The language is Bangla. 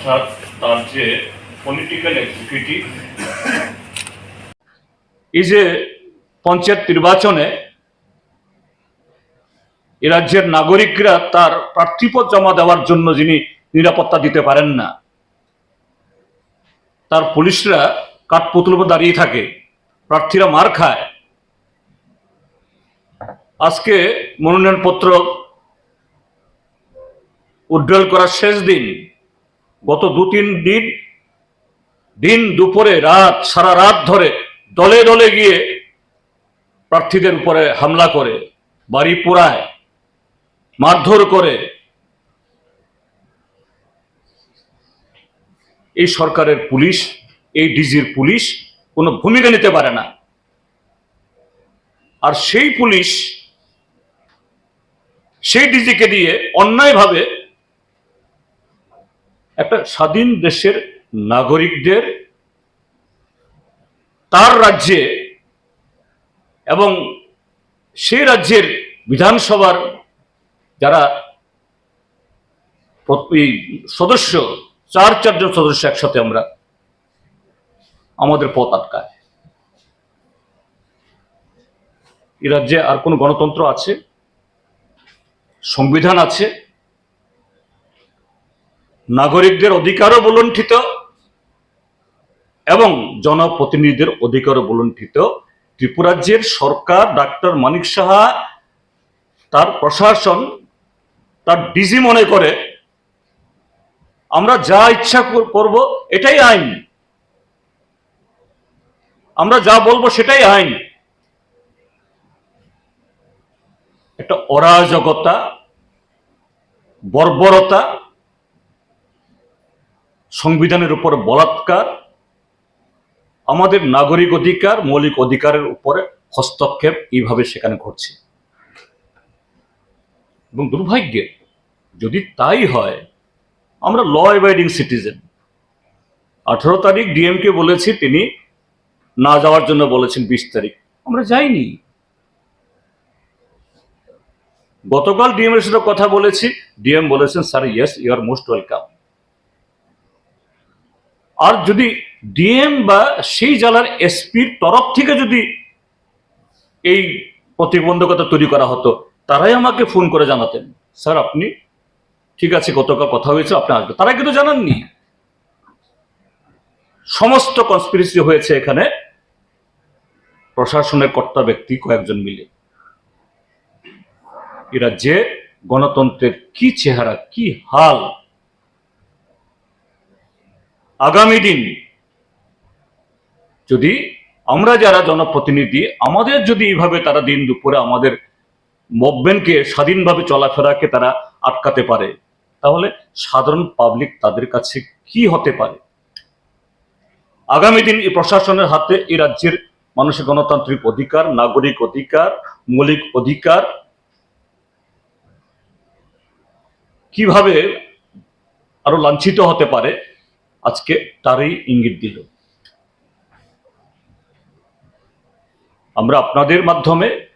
অর্থাৎ তার যে পলিটিক্যাল এক্সিকিউটিভ এই যে পঞ্চায়েত নির্বাচনে এ রাজ্যের নাগরিকরা তার প্রার্থীপদ জমা দেওয়ার জন্য যিনি নিরাপত্তা দিতে পারেন না, তার পুলিশরা কাঠপুতুল দাঁড়িয়ে থাকে, প্রার্থীরা মার খায়। আজকে মনোনয়নপত্র উড্ডল করার শেষ দিন গত দু তিন দিন দিন দুপুরে, রাত, সারা রাত ধরে দলে দলে গিয়ে প্রার্থীদের উপরে হামলা করে, বাড়ি পোড়ায়, মারধর করে। এই সরকারের পুলিশ, এই ডিজির পুলিশ কোনো ভূমিকা নিতে পারে না। আর সেই পুলিশ, সেই ডিজিকে দিয়ে অন্যায়ভাবে একটা স্বাধীন দেশের নাগরিকদের, তার রাজ্যে এবং সেই রাজ্যের বিধানসভার যারা সদস্য, চার চারজন সদস্য একসাথে আমরা আমাদের পথ আটকায় এ রাজ্যে আর কোন গণতন্ত্র আছে? সংবিধান আছে? নাগরিকদের অধিকারও বলুণ্ঠিত এবং জনপ্রতিনিধিদের অধিকারও বলুণ্ঠিত। ত্রিপুরাজ্যের সরকার ডাক্তার মানিক সাহা তার প্রশাসন তার ডিজি মনে করে, আমরা যা ইচ্ছা কর- করব এটাই আইন। আমরা যা বলব সেটাই আইন। একটা অরাজকতা, বর্বরতা সংবিধানের উপর বলাৎকার, আমাদের নাগরিক অধিকার, মৌলিক অধিকারের উপরে হস্তক্ষেপ এইভাবে সেখানে ঘটছে। এবং দুর্ভাগ্যের যদি তাই হয়, আমরা ল অ্যাবাইডিং সিটিজেন আঠারো তারিখ ডিএমকে বলেছি, তিনি না যাওয়ার জন্য বলেছেন বিশ তারিখ। আমরা যাইনি। গতকাল ডিএম এর সাথে কথা বলেছি, ডিএম বলেছেন sir yes you are most welcome আর যদি ডিএম বা সেই জেলার এসপির তরফ থেকে যদি এই প্রতিবন্ধকতা তৈরি করা হতো, তারাই আমাকে ফোন করে জানাতেন, স্যার, আপনি ঠিক আছে, গতকাল কথা হয়েছে, আপনি আসবেন। তারা কিন্তু জানাননি। সমস্ত কনস্পিরেসি হয়েছে এখানে। প্রশাসনের কর্তা ব্যক্তি কয়েকজন মিলে। এরা যে গণতন্ত্রের কি চেহারা, কি হাল আগামী দিন যদি আমরা যারা জনপ্রতিনিধি, আমাদের যদি এইভাবে তারা দিন দুপুরে আমাদের মুভমেন্টকে স্বাধীনভাবে চলাফেরাকে তারা আটকাতে পারে, তাহলে সাধারণ পাবলিক তাদের কাছে কি হতে পারে? আগামী দিন এই প্রশাসনের হাতে এই রাজ্যের মানুষের গণতান্ত্রিক অধিকার, নাগরিক অধিকার, মৌলিক অধিকার কীভাবে আরও লাঞ্ছিত হতে পারে? আজকে তারই ইঙ্গিত দিল। আমরা আপনাদের মাধ্যমে